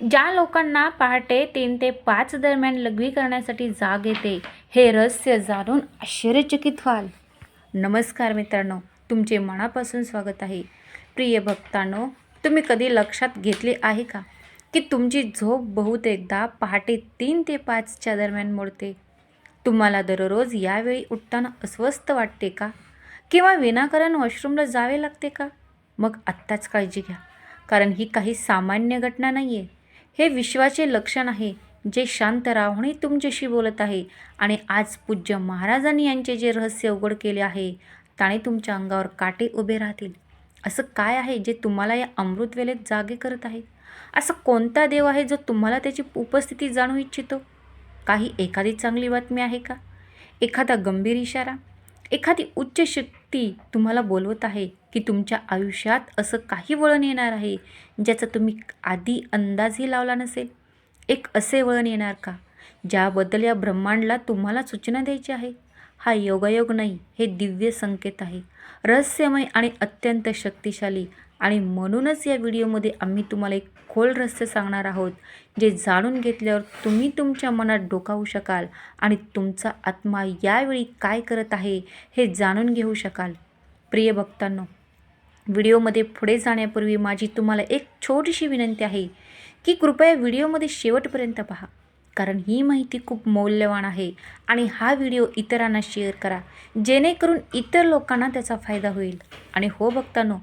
ज्या लोकांना पहाटे तीन ते पाच दरम्यान लघवी करण्यासाठी जाग येते हे रहस्य जाणून आश्चर्यचकित व्हाल. नमस्कार मित्रांनो तुमचे मनापासून स्वागत आहे. प्रिय भक्तांनो तुम्ही कधी लक्षात घेतले आहे का की तुमची झोप बहुतेकदा पहाटे तीन ते पाचच्या दरम्यान मोडते? तुम्हाला दररोज यावेळी उठताना अस्वस्थ वाटते का? किंवा विनाकारण वॉशरूमला जावे लागते का? मग आत्ताच काळजी घ्या कारण ही काही सामान्य घटना नाही आहे हे विश्वाचे लक्षण आहे. जे शांत राहूनही तुमच्याशी बोलत आहे. आणि आज पूज्य महाराजांनी यांचे जे रहस्य उघड केले आहे त्याने तुमच्या अंगावर काटे उभे राहतील. असं काय आहे जे तुम्हाला या अमृत वेळेत जागे करत आहे? असा कोणता देव आहे जो तुम्हाला त्याची उपस्थिती जाणू इच्छितो? काही एखादी चांगली बातमी आहे का? एखादा गंभीर इशारा? एखादी उच्च ती तुम्हाला बोलवत आहे की तुमच्या आयुष्यात असं काही वळण येणार आहे ज्याचा तुम्ही आधी अंदाजही लावला नसेल? एक असे वळण येणार का ज्याबद्दल या ब्रह्मांडला तुम्हाला सूचना द्यायची आहे? हा योगायोग नाही हे दिव्य संकेत आहे. रहस्यमय आणि अत्यंत शक्तिशाली आणि म्हणूनच या व्हिडिओमध्ये आम्ही तुम्हाला एक खोल रहस्य सांगणार आहोत जे जाणून घेतल्यावर तुम्ही तुमच्या मनात डोकावू शकाल आणि तुमचा आत्मा यावेळी काय करत आहे हे जाणून घेऊ शकाल. प्रिय भक्तांनो व्हिडिओमध्ये पुढे जाण्यापूर्वी माझी तुम्हाला एक छोटीशी विनंती आहे की कृपया व्हिडिओमध्ये शेवटपर्यंत पहा कारण ही माहिती खूप मौल्यवान आहे आणि हा व्हिडिओ इतरांना शेअर करा जेणेकरून इतर लोकांना त्याचा फायदा होईल. आणि हो भक्तांनो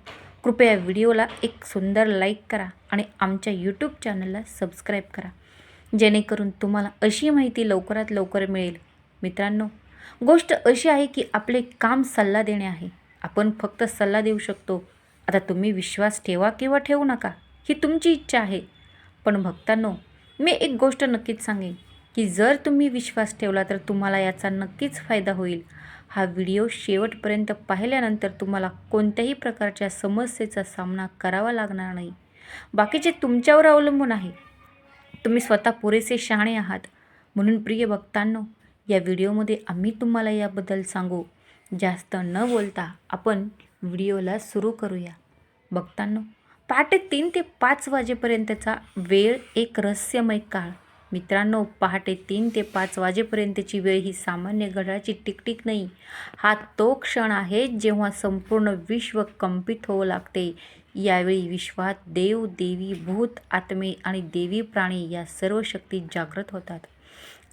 कृपया व्हिडिओला एक सुंदर लाईक करा आणि आमच्या यूट्यूब चॅनलला सबस्क्राईब करा. जेणेकरून तुम्हाला अशी माहिती लवकरात लवकर मिळेल. मित्रांनो गोष्ट अशी आहे की आपले काम सल्ला देणे आहे. आपण फक्त सल्ला देऊ शकतो. आता तुम्ही विश्वास ठेवा किंवा ठेवू नका ही तुमची इच्छा आहे. पण भक्तांनो मी एक गोष्ट नक्कीच सांगेन की जर तुम्ही विश्वास ठेवला तर तुम्हाला याचा नक्कीच फायदा होईल. हा व्हिडिओ शेवटपर्यंत पाहिल्यानंतर तुम्हाला कोणत्याही प्रकारच्या समस्येचा सामना करावा लागणार नाही. बाकीचे तुमच्यावर अवलंबून आहे. तुम्ही स्वतः पुरेसे शहाणे आहात. म्हणून प्रिय भक्तांनो या व्हिडिओमध्ये आम्ही तुम्हाला याबद्दल सांगू. जास्त न बोलता आपण व्हिडिओला सुरू करूया. भक्तांनो पहाटे तीन ते पाच वाजेपर्यंतचा वेळ एक रहस्यमय काळ. मित्रांनो पहाटे तीन ते पाच वाजेपर्यंतची वेळ ही सामान्य घड्याळाची टिकटिक नाही. हा तो क्षण आहे जेव्हा संपूर्ण विश्व कंपित होऊ लागते. यावेळी विश्वात देव देवी भूत आत्मे आणि देवी प्राणी या सर्व शक्ती जागृत होतात.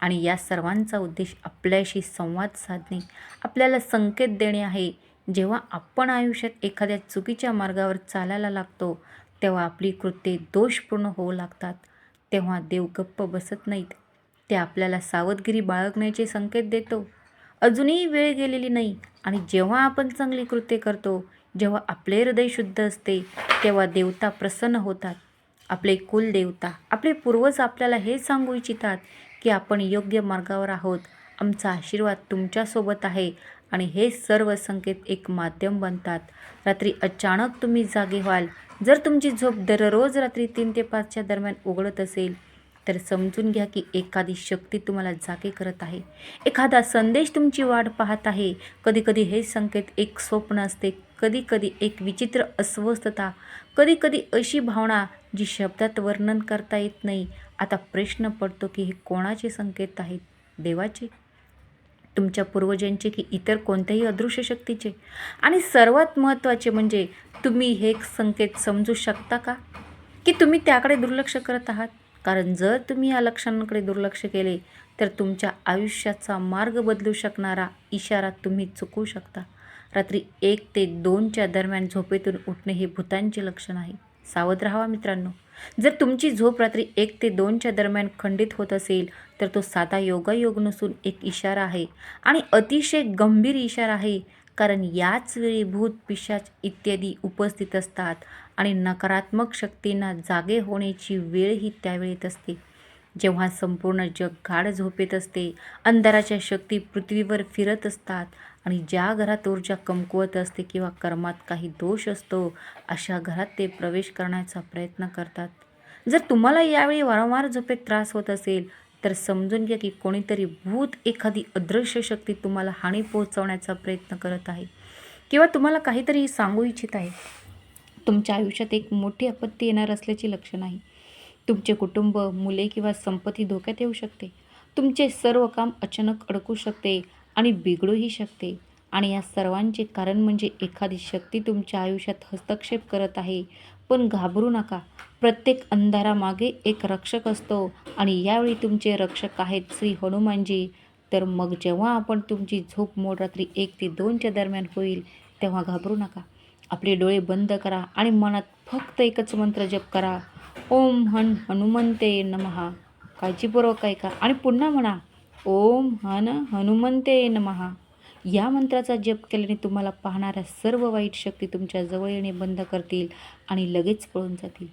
आणि या सर्वांचा उद्देश आपल्याशी संवाद साधणे आपल्याला संकेत देणे आहे. जेव्हा आपण आयुष्यात एखाद्या चुकीच्या मार्गावर चालायला लागतो तेव्हा आपली कृत्ये दोषपूर्ण होऊ लागतात. तेव्हा देव गप्प बसत नाहीत. ते आपल्याला सावधगिरी बाळगण्याचे संकेत देतो. अजूनही वेळ गेलेली नाही आणि जेव्हा आपण चांगली कृत्ये करतो जेव्हा आपले हृदय शुद्ध असते तेव्हा देवता प्रसन्न होतात. आपले कुलदेवता आपले पूर्वज आपल्याला हे सांगू इच्छितात की आपण योग्य मार्गावर आहोत. आमचा आशीर्वाद तुमच्यासोबत आहे. आणि हे सर्व संकेत एक माध्यम बनतात. रात्री अचानक तुम्ही जागे व्हाल. जर तुमची झोप दररोज रात्री तीन ते पाचच्या दरम्यान उघडत असेल तर समजून घ्या की एखादी शक्ती तुम्हाला जागे करत आहे. एखादा संदेश तुमची वाट पाहत आहे. कधीकधी हे संकेत एक स्वप्न असते. कधीकधी एक विचित्र अस्वस्थता. कधीकधी अशी भावना जी शब्दात वर्णन करता येत नाही. आता प्रश्न पडतो की हे कोणाचे संकेत आहेत? देवाचे? तुमच्या पूर्वजांचे की इतर कोणत्याही अदृश्य शक्तीचे. आणि सर्वात महत्त्वाचे म्हणजे तुम्ही हे संकेत समजू शकता का? की तुम्ही त्याकडे दुर्लक्ष करत आहात? कारण जर तुम्ही या लक्षणांकडे दुर्लक्ष केले तर तुमच्या आयुष्याचा मार्ग बदलू शकणारा इशारा तुम्ही चुकवू शकता. रात्री एक ते दोनच्या दरम्यान झोपेतून उठणे हे भूतांचे लक्षण आहे. सावध राहावा मित्रांनो. जर तुमची झोप रात्री एक ते दोनच्या दरम्यान खंडित होत असेल तर तो साधा योगायोग नसून एक इशारा आहे आणि अतिशय गंभीर इशारा आहे कारण याच वेळी भूत पिशाच इत्यादी उपस्थित असतात आणि नकारात्मक शक्तींना जागे होण्याची वेळही त्यावेळेत असते. जेव्हा संपूर्ण जग गाढ झोपेत असते अंधाराच्या शक्ती पृथ्वीवर फिरत असतात आणि ज्या घरात ऊर्जा कमकुवत असते किंवा कर्मात काही दोष असतो अशा घरात ते प्रवेश करण्याचा प्रयत्न करतात. जर तुम्हाला यावेळी वारंवार झोपेत त्रास होत असेल तर समजून घ्या की कोणीतरी भूत एखादी अदृश्य शक्ती तुम्हाला हानी पोहोचवण्याचा प्रयत्न करत आहे. किंवा तुम्हाला काहीतरी सांगू इच्छित आहे. तुमच्या आयुष्यात एक मोठी आपत्ती येणार असल्याची लक्षण आहे. तुमचे कुटुंब मुले किंवा संपत्ती धोक्यात येऊ शकते. तुमचे सर्व काम अचानक अडकू शकते. आणि बिघडूही शकते. आणि या सर्वांचे कारण म्हणजे एखादी शक्ती तुमच्या आयुष्यात हस्तक्षेप करत आहे. पण घाबरू नका. प्रत्येक अंधारामागे एक रक्षक असतो आणि यावेळी तुमचे रक्षक आहेत श्री हनुमानजी. तर मग जेव्हा आपण तुमची झोप मोड रात्री एक ते दोनच्या दरम्यान होईल तेव्हा घाबरू नका. आपले डोळे बंद करा आणि मनात फक्त एकच मंत्र जप करा. ओम हन हनुमंते नमहा काळजीपूर्वक ऐका आणि पुन्हा म्हणा ओम हन हनुमंते नमहा या मंत्राचा जप केल्याने तुम्हाला पाहणाऱ्या सर्व वाईट शक्ती तुमच्या जवळ येणे बंद करतील आणि लगेच पळून जातील.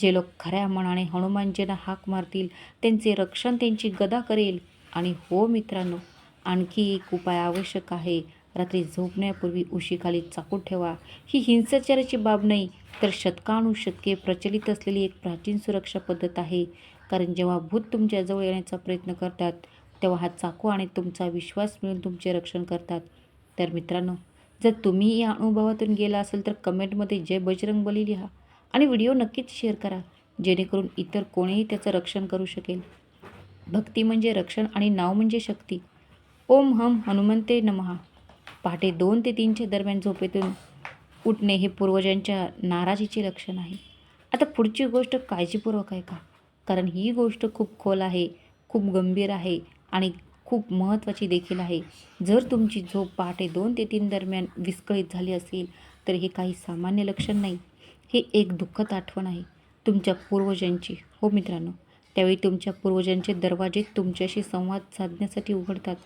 जे लोक खऱ्या मनाने हनुमानजींना हाक मारतील त्यांचे रक्षण त्यांची गदा करेल. आणि हो मित्रांनो आणखी एक उपाय आवश्यक आहे. रात्री झोपण्यापूर्वी उशीखाली चाकू ठेवा. ही हिंसाचाराची बाब नाही तर शतकानुशतके प्रचलित असलेली एक प्राचीन सुरक्षा पद्धत आहे. कारण जेव्हा भूत तुमच्याजवळ येण्याचा प्रयत्न करतात तेव्हा हा चाकू आणि तुमचा विश्वास मिळून तुमचे रक्षण करतात. तर मित्रांनो जर तुम्ही या अनुभवातून गेला असेल तर कमेंटमध्ये जय बजरंग बली लिहा आणि व्हिडिओ नक्कीच शेअर करा जेणेकरून इतर कोणीही त्याचं रक्षण करू शकेल. भक्ती म्हणजे रक्षण आणि नाव म्हणजे शक्ती. ओम हम हनुमंते नमहा. पहाटे दोन ते तीनच्या दरम्यान झोपेतून उठणे हे पूर्वजांच्या नाराजीचे लक्षण आहे. आता पुढची गोष्ट काळजीपूर्वक आहे का कारण ही गोष्ट खूप खोल आहे खूप गंभीर आहे. आणि खूप महत्त्वाची देखील आहे. जर तुमची झोप पहाटे दोन ते तीन दरम्यान विस्कळीत झाली असेल तर हे काही सामान्य लक्षण नाही. हे एक दुःखद आठवण आहे. तुमच्या पूर्वजांची. हो मित्रांनो त्यावेळी तुमच्या पूर्वजांचे दरवाजे तुमच्याशी संवाद साधण्यासाठी उघडतात.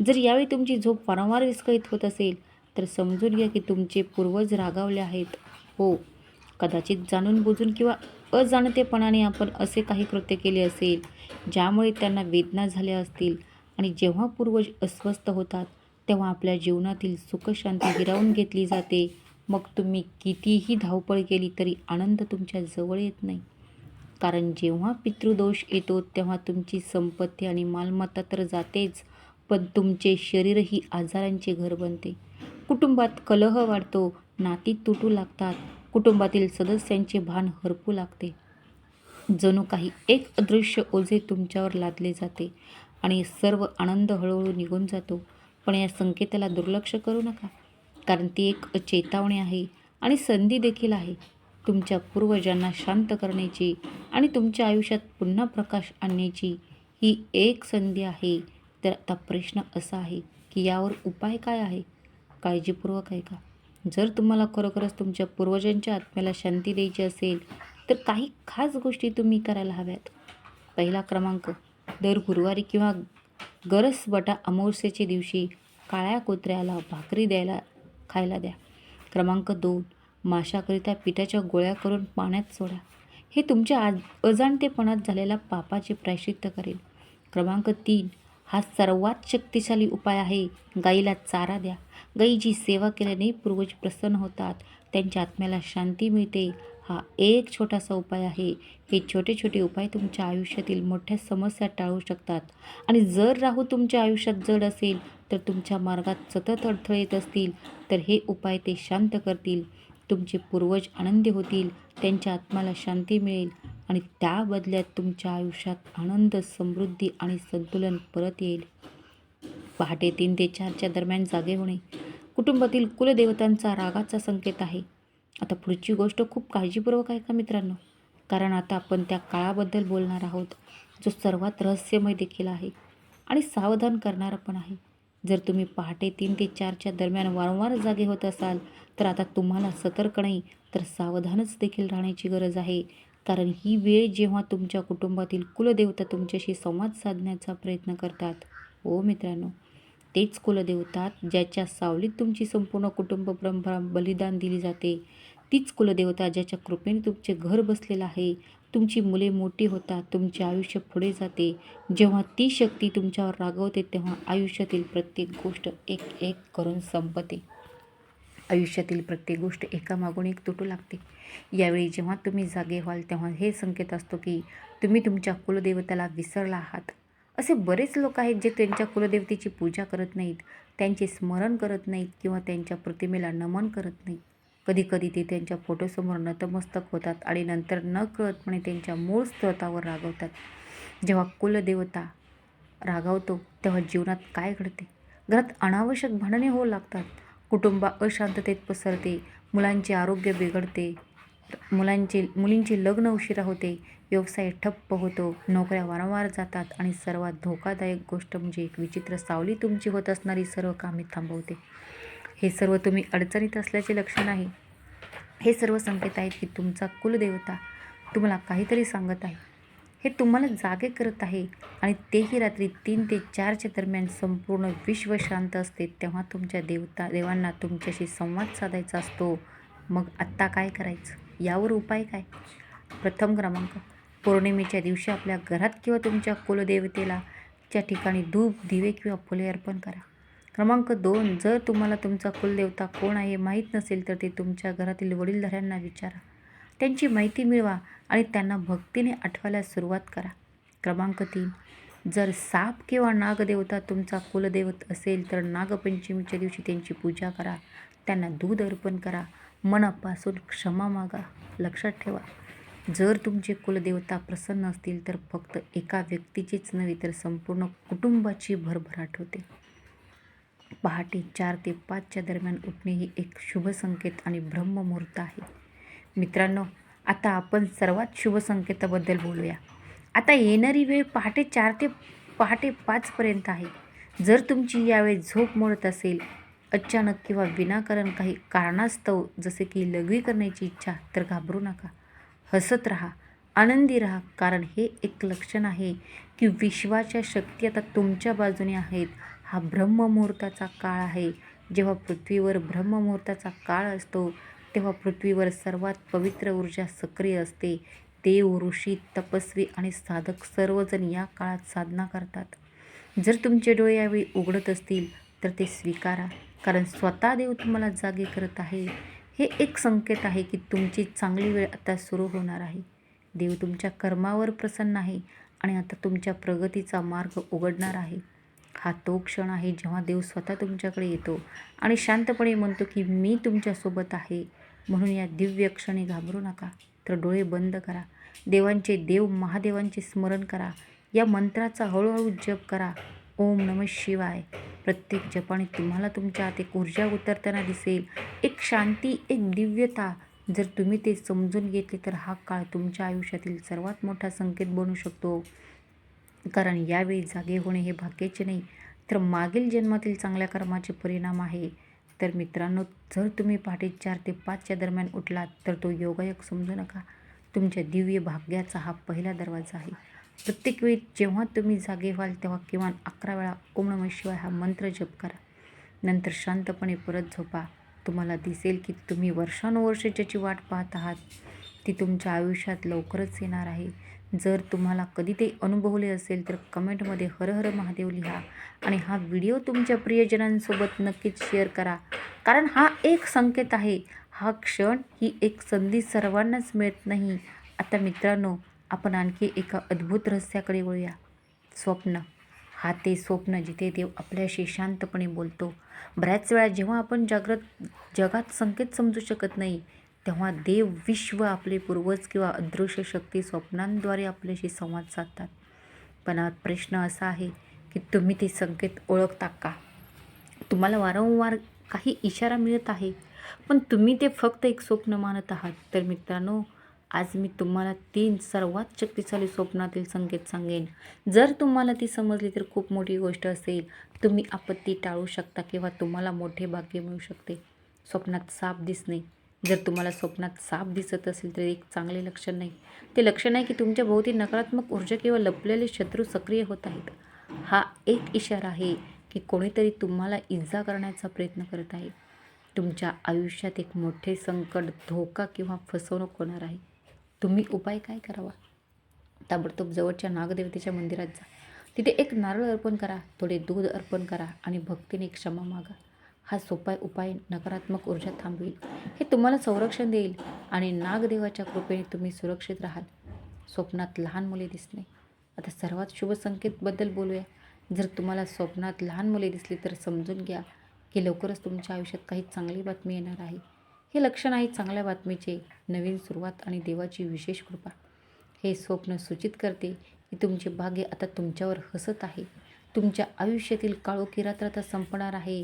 जर यावेळी तुमची झोप वारंवार विस्कळीत होत असेल तर समजून घ्या की तुमचे पूर्वज रागावले आहेत. हो कदाचित जाणून बुजून किंवा अजाणतेपणाने आपण असे काही कृत्य केले असेल ज्यामुळे त्यांना वेदना झाल्या असतील आणि जेव्हा पूर्वज अस्वस्थ होतात तेव्हा आपल्या जीवनातील सुखशांती हिरावून घेतली जाते. मग तुम्ही कितीही धावपळ केली तरी आनंद तुमच्या जवळ येत नाही. कारण जेव्हा पितृदोष येतो तेव्हा तुमची संपत्ती आणि मालमत्ता तर जातेच पण तुमचे शरीरही आजारांचे घर बनते. कुटुंबात कलह वाढतो नाती तुटू लागतात कुटुंबातील सदस्यांचे भान हरपू लागते. जणू काही एक अदृश्य ओझे तुमच्यावर लादले जाते आणि सर्व आनंद हळूहळू निघून जातो. पण या संकेताला दुर्लक्ष करू नका. कारण ती एक चेतावणी आहे आणि संधी देखील आहे. तुमच्या पूर्वजांना शांत करण्याची आणि तुमच्या आयुष्यात पुन्हा प्रकाश आणण्याची ही एक संधी आहे. तर आता प्रश्न असा आहे की यावर उपाय काय आहे? काळजीपूर्वक आहे का जर तुम्हाला खरोखरच तुमच्या पूर्वजांच्या आत्म्याला शांती द्यायची असेल तर काही खास गोष्टी तुम्ही करायला हव्यात. पहिला क्रमांक दर गुरुवारी किंवा गरस बटा अमावस्येच्या दिवशी काळ्या कुत्र्याला भाकरी द्यायला खायला द्या. क्रमांक दोन माशाकरिता पिठाच्या गोळ्या करून पाण्यात सोडा. हे तुमच्या आज अजाणतेपणात झालेल्या पापाचे प्रायश्चित्त करेल. क्रमांक तीन हा सर्वात शक्तिशाली उपाय आहे गाईला चारा द्या. गाईची सेवा केल्याने पूर्वज प्रसन्न होतात. त्यांच्या आत्म्याला शांती मिळते. हा एक छोटासा उपाय आहे. हे छोटे छोटे उपाय तुमच्या आयुष्यातील मोठ्या समस्या टाळू शकतात. आणि जर राहू तुमच्या आयुष्यात जड असेल तर तुमच्या मार्गात सतत अडथळे येत असतील तर हे उपाय ते शांत करतील. तुमचे पूर्वज आनंदी होतील. त्यांच्या आत्म्याला शांती मिळेल. आणि त्या बदल्यात तुमच्या आयुष्यात आनंद समृद्धी आणि संतुलन परत येईल. पहाटे तीन ते चारच्या दरम्यान जागे होणे. कुटुंबातील कुलदेवतांचा रागाचा संकेत आहे. आता पुढची गोष्ट खूप काळजीपूर्वक आहे का मित्रांनो? कारण आता आपण त्या काळाबद्दल बोलणार आहोत जो सर्वात रहस्यमय देखील आहे आणि सावधान करणारा पण आहे. जर तुम्ही पहाटे तीन ते चारच्या दरम्यान वारंवार जागे होत असाल तर आता तुम्हाला सतर्क नाही तर सावधानच देखील राहण्याची गरज आहे. कारण ही वेळ जेव्हा तुमच्या कुटुंबातील कुलदेवता तुमच्याशी संवाद साधण्याचा प्रयत्न करतात. हो मित्रांनो तेच कुलदेवता ज्याच्या सावलीत तुमची संपूर्ण कुटुंब परंपरा बलिदान दिली जाते. तीच कुलदेवता ज्याच्या कृपेने तुमचे घर बसलेलं आहे. तुमची मुले मोठी होतात तुमचे आयुष्य पुढे जाते. जेव्हा ती शक्ती तुमच्यावर रागवते तेव्हा आयुष्यातील प्रत्येक गोष्ट एक एक करून संपते. आयुष्यातील प्रत्येक गोष्ट एकामागून एक तुटू लागते. यावेळी जेव्हा तुम्ही जागे व्हाल तेव्हा हे संकेत असतो की तुम्ही तुमच्या कुलदेवताला विसरला आहात. असे बरेच लोक आहेत जे त्यांच्या कुलदेवतेची पूजा करत नाहीत त्यांचे स्मरण करत नाहीत किंवा त्यांच्या प्रतिमेला नमन करत नाहीत. कधीकधी ते त्यांच्या फोटोसमोर नतमस्तक होतात आणि नंतर न कळतपणे त्यांच्या मूळ स्त्रोतावर रागवतात. जेव्हा कुलदेवता रागावतो तेव्हा जीवनात काय घडते? घरात अनावश्यक भांडणे होऊ लागतात. कुटुंब अशांततेत पसरते मुलांचे आरोग्य बिघडते मुलांचे मुलींचे लग्न उशिरा होते व्यवसाय ठप्प होतो नोकऱ्या वारंवार जातात आणि सर्वात धोकादायक गोष्ट म्हणजे एक विचित्र सावली तुमची होत असणारी सर्व कामे थांबवते. हे सर्व तुम्ही अडचणीत असल्याचे लक्षण आहे. हे सर्व संकेत आहेत की तुमचा कुलदेवता तुम्हाला काहीतरी सांगत आहे. हे तुम्हाला जागे करत आहे आणि तेही रात्री तीन ते चारच्या दरम्यान संपूर्ण विश्व शांत असते. तेव्हा तुमच्या देवता देवांना तुमच्याशी संवाद साधायचा असतो. मग आत्ता काय करायचं? यावर उपाय काय? प्रथम क्रमांक पौर्णिमेच्या दिवशी आपल्या घरात किंवा तुमच्या कुलदेवतेला च्या ठिकाणी धूप दिवे किंवा फुले अर्पण करा. क्रमांक दोन जर तुम्हाला तुमचा कुलदेवता कोण आहे माहीत नसेल तर ते तुमच्या घरातील वडीलधाऱ्यांना विचारा. त्यांची माहिती मिळवा आणि त्यांना भक्तीने आठवायला सुरुवात करा. क्रमांक तीन जर साप किंवा नागदेवता तुमचा कुलदैवत असेल तर नागपंचमीच्या दिवशी त्यांची पूजा करा. त्यांना दूध अर्पण करा. मनापासून क्षमा मागा. लक्षात ठेवा जर तुमचे कुलदेवता प्रसन्न असतील तर फक्त एका व्यक्तीचीच नव्हे तर संपूर्ण कुटुंबाची भरभराट होते. पहाटे चार ते पाचच्या दरम्यान उठणे ही एक शुभ संकेत आणि ब्रह्ममुहूर्त आहे. मित्रांनो आता आपण सर्वात शुभ संकेताबद्दल बोलूया. आता येणारी वेळ पहाटे चार ते पहाटे पाचपर्यंत आहे. जर तुमची यावेळी झोप मोडत असेल अचानक किंवा विनाकारण काही कारणास्तव जसे की लघवी करण्याची इच्छा तर घाबरू नका. हसत राहा. आनंदी राहा. कारण हे एक लक्षण आहे की विश्वाच्या शक्ती आता तुमच्या बाजूने आहेत. हा ब्रह्ममुहूर्ताचा काळ आहे. जेव्हा पृथ्वीवर ब्रह्ममुहूर्ताचा काळ असतो तेव्हा पृथ्वीवर सर्वात पवित्र ऊर्जा सक्रिय असते. देव ऋषी तपस्वी आणि साधक सर्वजण या काळात साधना करतात. जर तुमचे डोळे यावेळी उघडत असतील तर ते स्वीकारा. कारण स्वतः देव तुम्हाला जागे करत आहे. हे एक संकेत आहे की तुमची चांगली वेळ आता सुरू होणार आहे. देव तुमच्या कर्मावर प्रसन्न आहे आणि आता तुमच्या प्रगतीचा मार्ग उघडणार आहे. हा तो क्षण आहे जेव्हा देव स्वतः तुमच्याकडे येतो आणि शांतपणे म्हणतो की मी तुमच्यासोबत आहे. म्हणून या दिव्य क्षणी घाबरू नका. तर डोळे बंद करा. देवांचे देव महादेवांचे स्मरण करा. या मंत्राचा हळूहळू जप करा. ओम नम शिवाय. प्रत्येक जपाने तुम्हाला तुमच्या आत एक ऊर्जा उतरताना दिसेल. एक शांती एक दिव्यता. जर तुम्ही ते समजून घेतले तर हा काळ तुमच्या आयुष्यातील सर्वात मोठा संकेत बनू शकतो. कारण यावेळी जागे होणे हे भाग्याचे नाही तर मागील जन्मातील चांगल्या कर्माचे परिणाम आहे. तर मित्रांनो जर तुम्ही पहाटे चार ते पाचच्या दरम्यान उठलात तर तो योगायोग समजू नका. तुमच्या दिव्य भाग्याचा हा पहिला दरवाजा आहे. प्रत्येक वेळी जेव्हा तुम्ही जागे व्हाल तेव्हा किमान अकरा वेळा ओम शिवाय हा मंत्र जप करा. नंतर शांतपणे परत झोपा. तुम्हाला दिसेल की तुम्ही वर्षानुवर्षे ज्याची वाट पाहत आहात. ती तुमच्या आयुष्यात लवकरच येणार आहे. जर तुम्हाला कधी ते अनुभवले असेल तर कमेंटमध्ये हर हर महादेव लिहा आणि हा व्हिडिओ तुमच्या प्रियजनांसोबत नक्कीच शेअर करा. कारण हा एक संकेत आहे. हा क्षण ही एक संधी सर्वांनाच मिळत नाही. आता मित्रांनो आपण आणखी एका अद्भुत रहस्याकडे वळूया. स्वप्न. हा ते स्वप्न जिथे देव आपल्याशी शांतपणे बोलतो. बऱ्याच वेळा जेव्हा आपण जागृत जगात संकेत समजू शकत नाही तेव्हा देव विश्व आपले पूर्वज किंवा अदृश्य शक्ती स्वप्नांद्वारे आपल्याशी संवाद साधतात. पण प्रश्न असा आहे की तुम्ही ते संकेत ओळखता का? तुम्हाला वारंवार काही इशारा मिळत आहे पण तुम्ही ते फक्त एक स्वप्न मानत आहात. तर मित्रांनो आज मी तुम्हाला तीन सर्वात शक्तिशाली स्वप्नातील संकेत सांगेन. जर तुम्हाला ती समजली तर खूप मोठी गोष्ट असेल. तुम्ही आपत्ती टाळू शकता किंवा तुम्हाला मोठे भाग्य मिळू शकते. स्वप्नात साप दिसणे. जर तुम्हाला स्वप्नात साप दिसत असेल तर एक चांगले लक्षण नाही. ते लक्षण आहे की तुमच्या भोवती नकारात्मक ऊर्जा किंवा लपलेले शत्रू सक्रिय होत आहेत. हा एक इशारा आहे की कोणीतरी तुम्हाला इजा करण्याचा प्रयत्न करत आहे. तुमच्या आयुष्यात एक मोठे संकट धोका किंवा फसवणूक होणार आहे. तुम्ही उपाय काय करावा? ताबडतोब जवळच्या नागदेवतेच्या मंदिरात जा. तिथे एक नारळ अर्पण करा थोडे दूध अर्पण करा आणि भक्तीने क्षमा मागा. हा सोपा उपाय नकारात्मक ऊर्जा थांबवेल. हे तुम्हाला संरक्षण देईल आणि नागदेवाच्या कृपेने तुम्ही सुरक्षित राहाल. स्वप्नात लहान मुले दिसणे आता सर्वात शुभ संकेतबद्दल बोलूया. जर तुम्हाला स्वप्नात लहान मुले दिसली तर समजून घ्या की लवकरच तुमच्या आयुष्यात काही चांगली बातमी येणार आहे. हे लक्षण आहे चांगल्या बातमीचे. नवीन सुरुवात आणि देवाची विशेष कृपा. हे स्वप्न सूचित करते की तुमचे भाग्य आता तुमच्यावर हसत आहे. तुमच्या आयुष्यातील काळोखी रात्र आता संपणार आहे.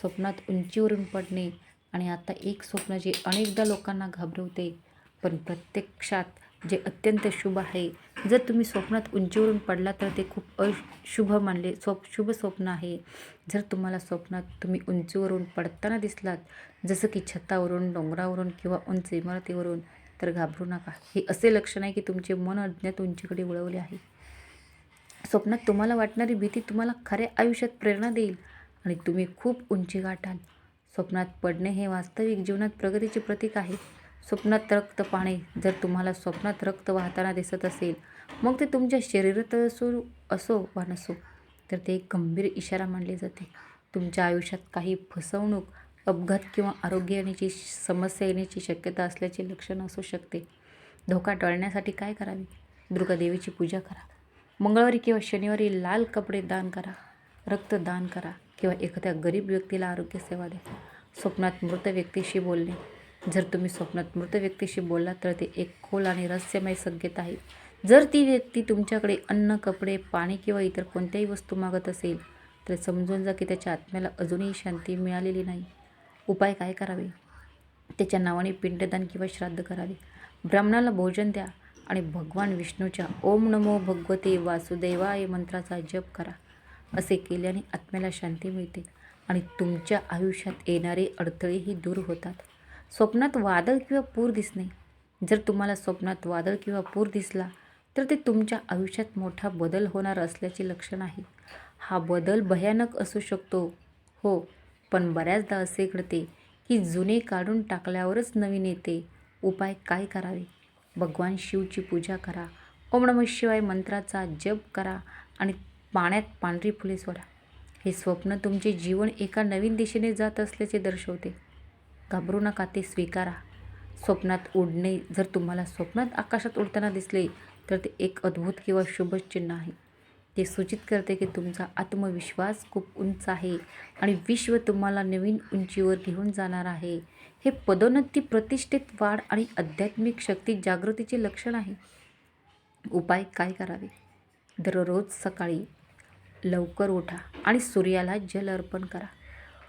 स्वप्नात उंचीवरून पडणे आणि आता एक स्वप्न जे अनेकदा लोकांना घाबरवते पण प्रत्यक्षात जे अत्यंत शुभ आहे जर तुम्ही स्वप्नात उंचीवरून पडला तर ते खूप अशुभ मानले स्वप शुभ स्वप्न आहे. जर तुम्हाला स्वप्नात तुम्ही उंचीवरून पडताना दिसलात जसं की छतावरून डोंगरावरून किंवा उंच इमारतीवरून तर घाबरू नका. हे असे लक्षण आहे की तुमचे मन अज्ञात उंचीकडे वळवले आहे. स्वप्नात तुम्हाला वाटणारी भीती तुम्हाला खऱ्या आयुष्यात प्रेरणा देईल आणि तुम्ही खूप उंची गाठाल स्वप्नात पडणे हे वास्तविक जीवनात प्रगतीचे प्रतीक आहे. स्वप्नात रक्त पाहणे जर तुम्हाला स्वप्नात रक्त वाहताना दिसत असेल मग ते तुमच्या शरीरात असो असो वा नसो तर ते एक गंभीर इशारा मानले जाते. तुमच्या आयुष्यात काही फसवणूक अपघात किंवा आरोग्य येण्याची समस्या येण्याची शक्यता असल्याचे लक्षण असू शकते. धोका टाळण्यासाठी काय करावे? दुर्गादेवीची पूजा करा. मंगळवारी किंवा शनिवारी लाल कपडे दान करा रक्तदान करा किंवा एखाद्या गरीब व्यक्तीला आरोग्य सेवा द्या. स्वप्नात मृत व्यक्तीशी बोलणे. जर तुम्ही स्वप्नात मृत व्यक्तीशी बोललात तर ते एक खोल आणि रहस्यमय संकेत आहे. जर ती व्यक्ती तुमच्याकडे अन्न कपडे पाणी किंवा इतर कोणत्याही वस्तू मागत असेल तर समजून जा की त्याच्या आत्म्याला अजूनही शांती मिळालेली नाही. उपाय काय करावे? त्याच्या नावाने पिंडदान किंवा श्राद्ध करावे. ब्राह्मणाला भोजन द्या आणि भगवान विष्णूच्या ओम नमो भगवते वासुदेवाय मंत्राचा जप करा. असे केल्याने आत्म्याला शांती मिळते आणि तुमच्या आयुष्यात येणारे अडथळेही दूर होतात. स्वप्नात वादळ किंवा पूर दिसणे. जर तुम्हाला स्वप्नात वादळ किंवा पूर दिसला तर ते तुमच्या आयुष्यात मोठा बदल होणार असल्याचे लक्षण आहे. हा बदल भयानक असू शकतो हो पण बऱ्याचदा असे घडते की जुने काढून टाकल्यावरच नवीन येते. उपाय काय करावे? भगवान शिवची पूजा करा. ओम नम शिवाय मंत्राचा जप करा आणि पाण्यात पांढरी फुले सोडा. हे स्वप्न तुमचे जीवन एका नवीन दिशेने जात असल्याचे दर्शवते. घाबरू नका ते स्वीकारा. स्वप्नात उडणे जर तुम्हाला स्वप्नात आकाशात उडताना दिसले तर ते एक अद्भुत किंवा शुभ चिन्ह आहे. ते सूचित करते की तुमचा आत्मविश्वास खूप उंच आहे आणि विश्व तुम्हाला नवीन उंचीवर घेऊन जाणार आहे. हे पदोन्नती प्रतिष्ठित वाढ आणि आध्यात्मिक शक्ती जागृतीचे लक्षण आहे. उपाय काय करावे? दररोज सकाळी लवकर उठा आणि सूर्याला जल अर्पण करा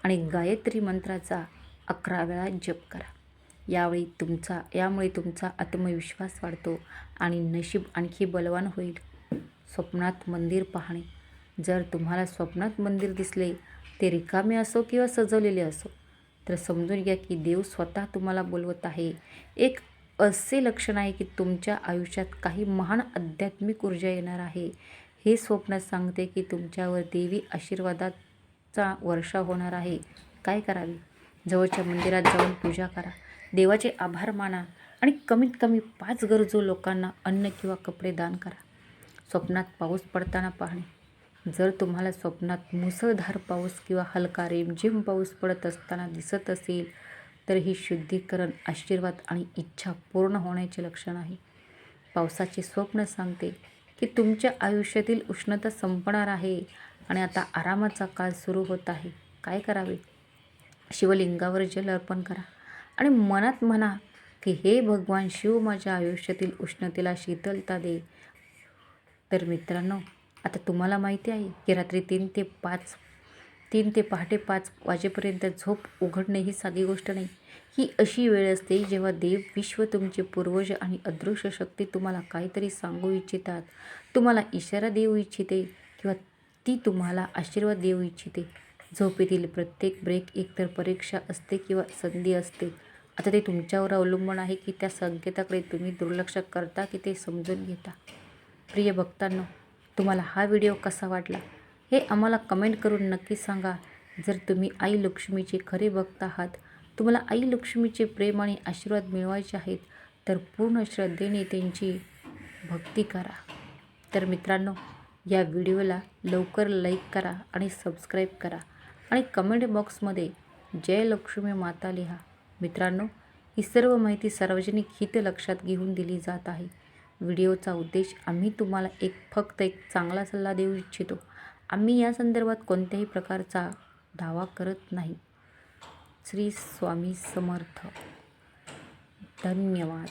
आणि गायत्री मंत्राचा अकरा वेळा जप करा. यावेळी तुमचा यामुळे तुमचा आत्मविश्वास वाढतो आणि नशीब आणखी बलवान होईल. स्वप्नात मंदिर पाहणे. जर तुम्हाला स्वप्नात मंदिर दिसले ते रिकामे असो किंवा सजवलेले असो तर समजून घ्या की देव स्वतः तुम्हाला बोलवत आहे. एक असे लक्षण आहे की तुमच्या आयुष्यात काही महान आध्यात्मिक ऊर्जा येणार आहे. हे स्वप्न सांगते की तुमच्यावर देवी आशीर्वादाचा वर्षा होणार आहे. काय करावे? जवळच्या मंदिरात जाऊन पूजा करा. देवाचे आभार माना आणि कमीत कमी पाच गरजू लोकांना अन्न किंवा कपडे दान करा. स्वप्नात पाऊस पडताना पाहणे. जर तुम्हाला स्वप्नात मुसळधार पाऊस किंवा हलका रेमझिम पाऊस पडत असताना दिसत असेल तर ही शुद्धीकरण आशीर्वाद आणि इच्छा पूर्ण होण्याचे लक्षण आहे. पावसाचे स्वप्न सांगते की तुमच्या आयुष्यातील उष्णता संपणार आहे आणि आता आरामाचा काळ सुरू होत आहे. काय करावे? शिवलिंगावर जल अर्पण करा. आणि मनात म्हणा की हे भगवान शिव माझ्या आयुष्यातील उष्णतेला शीतलता दे. तर मित्रांनो आता तुम्हाला माहिती आहे की रात्री तीन ते पाच तीन ते पहाटे पाच वाजेपर्यंत झोप उघडणे ही साधी गोष्ट नाही. ही अशी वेळ असते जेव्हा देव विश्व तुमचे पूर्वज आणि अदृश्य शक्ती तुम्हाला काहीतरी सांगू इच्छितात. तुम्हाला इशारा देऊ इच्छिते किंवा ती तुम्हाला आशीर्वाद देऊ इच्छिते. झोपेतील प्रत्येक ब्रेक एकतर परीक्षा असते किंवा संधी असते. आता ते तुमच्यावर अवलंबून आहे की त्या संकेताकडे तुम्ही दुर्लक्ष करता की ते समजून घेता. प्रिय भक्तांनो तुम्हाला हा व्हिडिओ कसा वाटला? हे आम्हाला कमेंट करून नक्की सांगा. जर तुम्ही आई लक्ष्मीचे खरे भक्त आहात तुम्हाला आई लक्ष्मीचे प्रेम आणि आशीर्वाद मिळवायचे आहेत तर पूर्ण श्रद्धेने त्यांची भक्ती करा. तर मित्रांनो या व्हिडिओला लवकर लाईक करा आणि सबस्क्राईब करा. आणि कमेंट बॉक्समध्ये जय लक्ष्मी माता लिहा. मित्रांनो ही सर्व माहिती सार्वजनिक हित लक्षात घेऊन दिली जात आहे. व्हिडिओचा उद्देश आम्ही तुम्हाला एक फक्त एक चांगला सल्ला देऊ इच्छितो. आम्ही या संदर्भात कोणत्याही प्रकारचा दावा करत नाही. श्री स्वामी समर्थ. धन्यवाद.